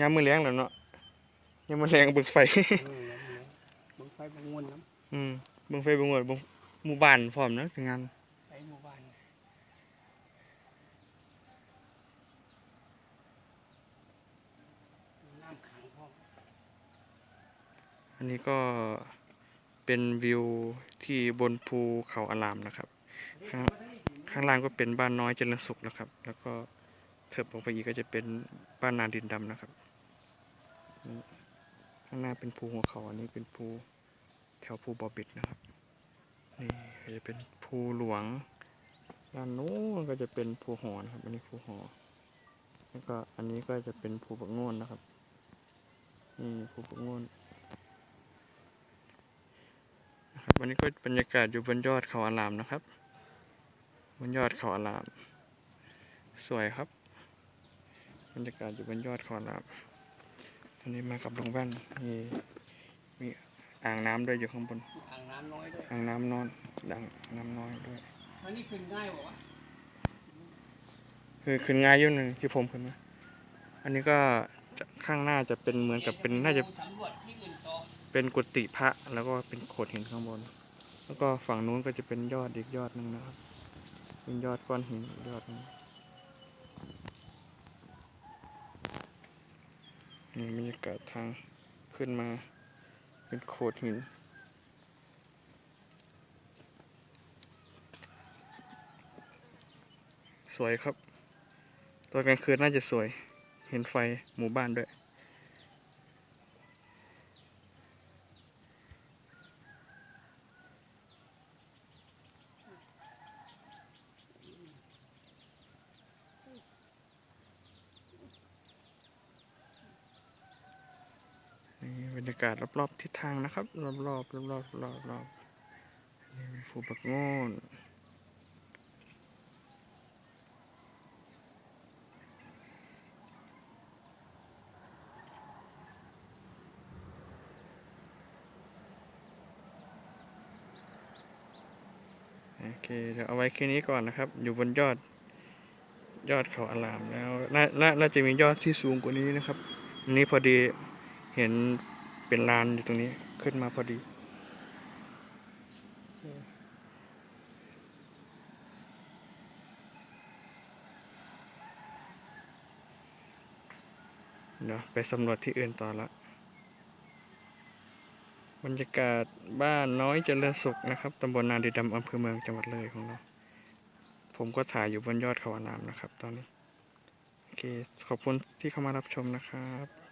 ยามมือแรงแล้วเนาะยามมือแรงเบิ่งไฟ เออแล้วเนี่ยมึงไปบางวนน้อืมเบิ่งไฟเบิ่งหมดเบิ่งหมู่บ้านพร้อมนะคืองานำไปหมู่บ้านน้ำขังพ่ออันนี้ก็เป็นวิวที่บนภูเขาอารามนะครับ ข้างข้างล่างก็เป็นบ้านน้อยเจริญสุขนะครับ แล้วก็เถิบออกไปอีกก็จะเป็นบ้านนาดินดำนะครับ นี่ข้างหน้าเป็นภูหัวเขาอันนี้เป็นภูแถวภูบอบิดนะครับ นี่จะเป็นภูหลวงด้านนู้นก็จะเป็นภูหอนะครับ อันนี้ภูหอ แล้วก็อันนี้ก็จะเป็นภูปักงนนะครับ นี่ภูปักงนนะครับวันนี้ก็บรรยากาศอยู่บนยอดเขาอารามนะครับ บนยอดเขาอาราม สวยครับ บรรยากาศอยู่บนยอดเขาอาราม อันนี้มากับลุงแว่นมีมีอ่างน้ำด้วยอยู่ข้างบน อ่างน้ำน้อยด้วยอ่างน้ำนอนดังน้ำน้อยด้วยอันนี้ขึ้นง่ายบอกว่าคือขึ้นง่ายอยุ่หนึ่งที่ผมขึ้นมาอันนี้ก็จะข้างหน้าจะเป็นเหมือนกับเป็นน่าจะสำรวจที่อื่นต่อเป็นกุฏิพระแล้วก็เป็นโขดหินข้างบน แล้วก็ฝั่งนู้นก็จะเป็นยอดอีกยอดหนึ่งนะครับเป็นยอดก้อนหินอีกยอดหนึง มีบรรยากาศทางขึ้นมาเป็นโขดหิน สวยครับ ตอนกลางคืนน่าจะสวย เห็นไฟหมู่บ้านด้วย นี่บ รรยากาศรอบๆทิศทางนะครับ รอบๆรอบๆรอบๆรอบๆรอบๆนี่มีภูปักโง่นโอเคเดี๋ยวเอาไว้แค่นี้ก่อนนะครับ อยู่บนยอดยอดเขาอารามแล้วน่าน่าน่าจะมียอดที่สูงกว่านี้นะครับ อันนี้พอดีเห็น เป็นลานอยู่ตรงนี้ขึ้นมาพอดีเดี๋ยวไปสำรวจที่อื่นต่อละบรรยากาศบ้านน้อยเจริญสุขนะครับตำบลนาดีดำอำเภอเมืองจังหวัดเลยของเรา ผมก็ถ่ายอยู่บนยอดเขาอารามนะครับ ตอนนี้ โอเค ขอบคุณที่เข้ามารับชมนะครับ